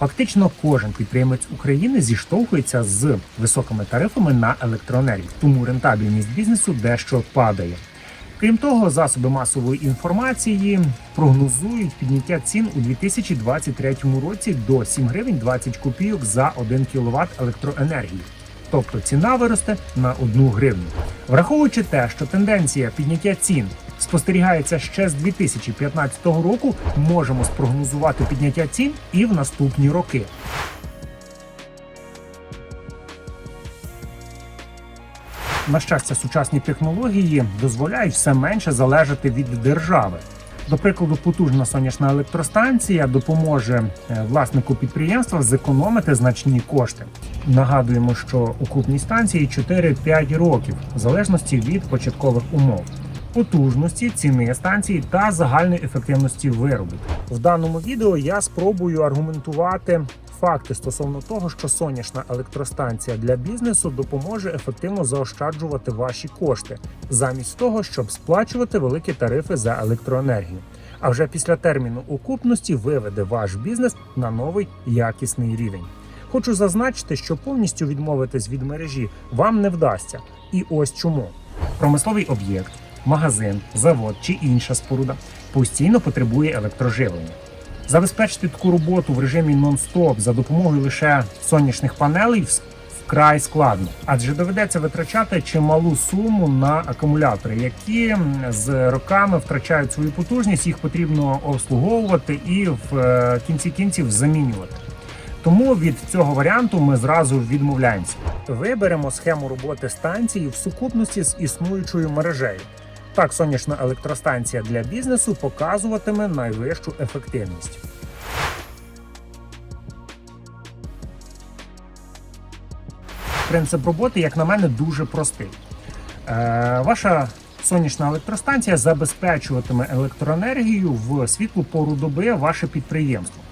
Фактично, кожен підприємець України зіштовхується з високими тарифами на електроенергію, тому рентабельність бізнесу дещо падає. Крім того, засоби масової інформації прогнозують підняття цін у 2023 році до 7 гривень 20 копійок за 1 кВт електроенергії. Тобто ціна виросте на 1 гривню. Враховуючи те, що тенденція підняття цін спостерігається ще з 2015 року, можемо спрогнозувати підняття цін і в наступні роки. На щастя, сучасні технології дозволяють все менше залежати від держави. До прикладу, потужна сонячна електростанція допоможе е, власнику підприємства зекономити значні кошти. Нагадуємо, що окупність станції 4-5 років, в залежності від початкових умов, потужності, ціни станції та загальної ефективності виробу. В даному відео я спробую аргументувати факти стосовно того, що сонячна електростанція для бізнесу допоможе ефективно заощаджувати ваші кошти, замість того, щоб сплачувати великі тарифи за електроенергію. А вже після терміну окупності виведе ваш бізнес на новий якісний рівень. Хочу зазначити, що повністю відмовитись від мережі вам не вдасться. І ось чому промисловий об'єкт, магазин, завод чи інша споруда постійно потребує електроживлення. Забезпечити таку роботу в режимі нон-стоп за допомогою лише сонячних панелей вкрай складно, адже доведеться витрачати чималу суму на акумулятори, які з роками втрачають свою потужність. Їх потрібно обслуговувати і в е, кінці кінців замінювати. Тому від цього варіанту ми зразу відмовляємося. Виберемо схему роботи станції в сукупності з існуючою мережею. Так, сонячна електростанція для бізнесу показуватиме найвищу ефективність. Принцип роботи, як на мене, дуже простий. Е, ваша сонячна електростанція забезпечуватиме електроенергію в світлу пору доби ваше підприємство.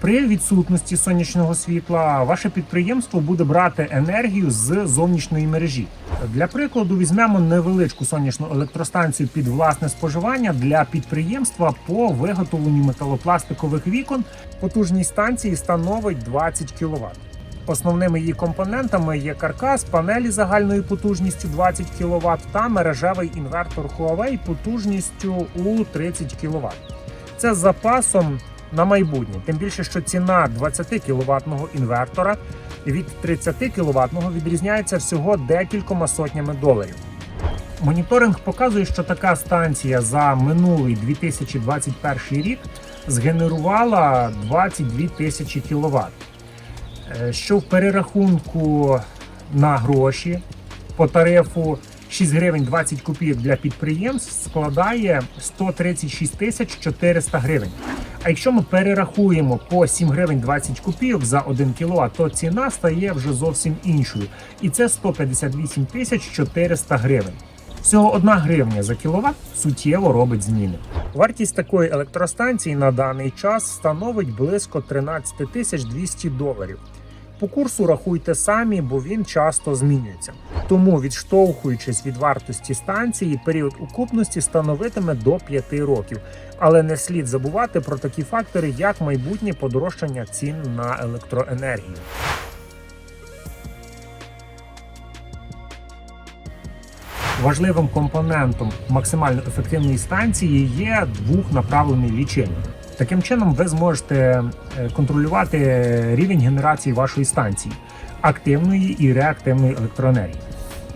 При відсутності сонячного світла ваше підприємство буде брати енергію з зовнішньої мережі. Для прикладу, візьмемо невеличку сонячну електростанцію під власне споживання для підприємства по виготовленню металопластикових вікон. Потужність станції становить 20 кВт. Основними її компонентами є каркас, панелі загальною потужністю 20 кВт та мережевий інвертор Huawei потужністю у 30 кВт. Це з запасом на майбутнє. Тим більше, що ціна 20 кВт інвертора від 30 кВт відрізняється всього декількома сотнями доларів. Моніторинг показує, що така станція за минулий 2021 рік згенерувала 22 тисячі кВт. Е, що в перерахунку на гроші по тарифу 6 гривень 20 копійок для підприємств складає 136 тисяч 400 гривень. А якщо ми перерахуємо по 7 гривень 20 копійок за 1 кВт, то ціна стає вже зовсім іншою. І це 158 тисяч 400 гривень. Всього 1 гривня за кіловат суттєво робить зміни. Вартість такої електростанції на даний час становить близько 13 тисяч 200 доларів. По курсу рахуйте самі, бо він часто змінюється. Тому, відштовхуючись від вартості станції, період окупності становитиме до 5 років. Але не слід забувати про такі фактори, як майбутнє подорожчання цін на електроенергію. Важливим компонентом максимально ефективної станції є двохнаправлений лічильник. Таким чином, ви зможете е, контролювати рівень генерації вашої станції активної і реактивної електроенергії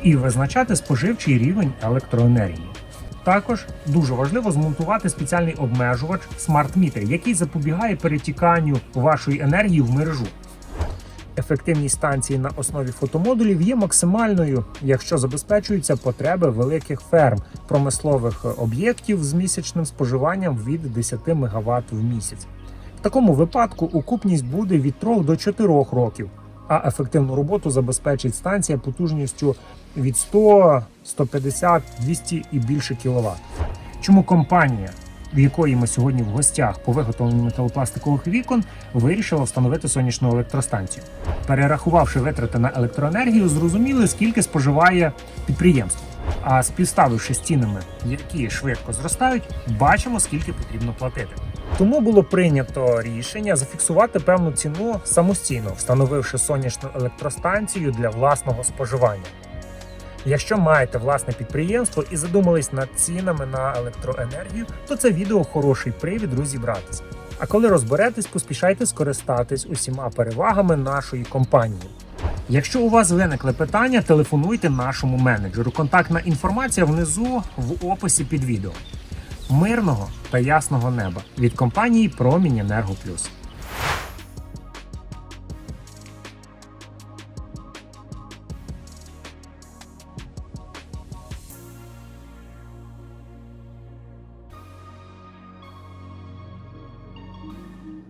і визначати споживчий рівень електроенергії. Також дуже важливо змонтувати спеціальний обмежувач смарт-мітер, який запобігає перетіканню вашої енергії в мережу. Ефективність станції на основі фотомодулів є максимальною, якщо забезпечуються потреби великих ферм промислових об'єктів з місячним споживанням від 10 МВт в місяць. В такому випадку окупність буде від 3 до 4 років, а ефективну роботу забезпечить станція потужністю від 100, 150, 200 і більше кВт. Чому компанія, в якої ми сьогодні в гостях по виготовленню металопластикових вікон, вирішила встановити сонячну електростанцію? Перерахувавши витрати на електроенергію, зрозуміли, скільки споживає підприємство. А співставивши з цінами, які швидко зростають, бачимо, скільки потрібно платити. Тому було прийнято рішення зафіксувати певну ціну самостійно, встановивши сонячну електростанцію для власного споживання. Якщо маєте власне підприємство і задумались над цінами на електроенергію, то це відео хороший привід розібратися. А коли розберетесь, поспішайте скористатись усіма перевагами нашої компанії. Якщо у вас виникли питання, телефонуйте нашому менеджеру. Контактна інформація внизу в описі під відео. Мирного та ясного неба від компанії Промінь Енерго Плюс.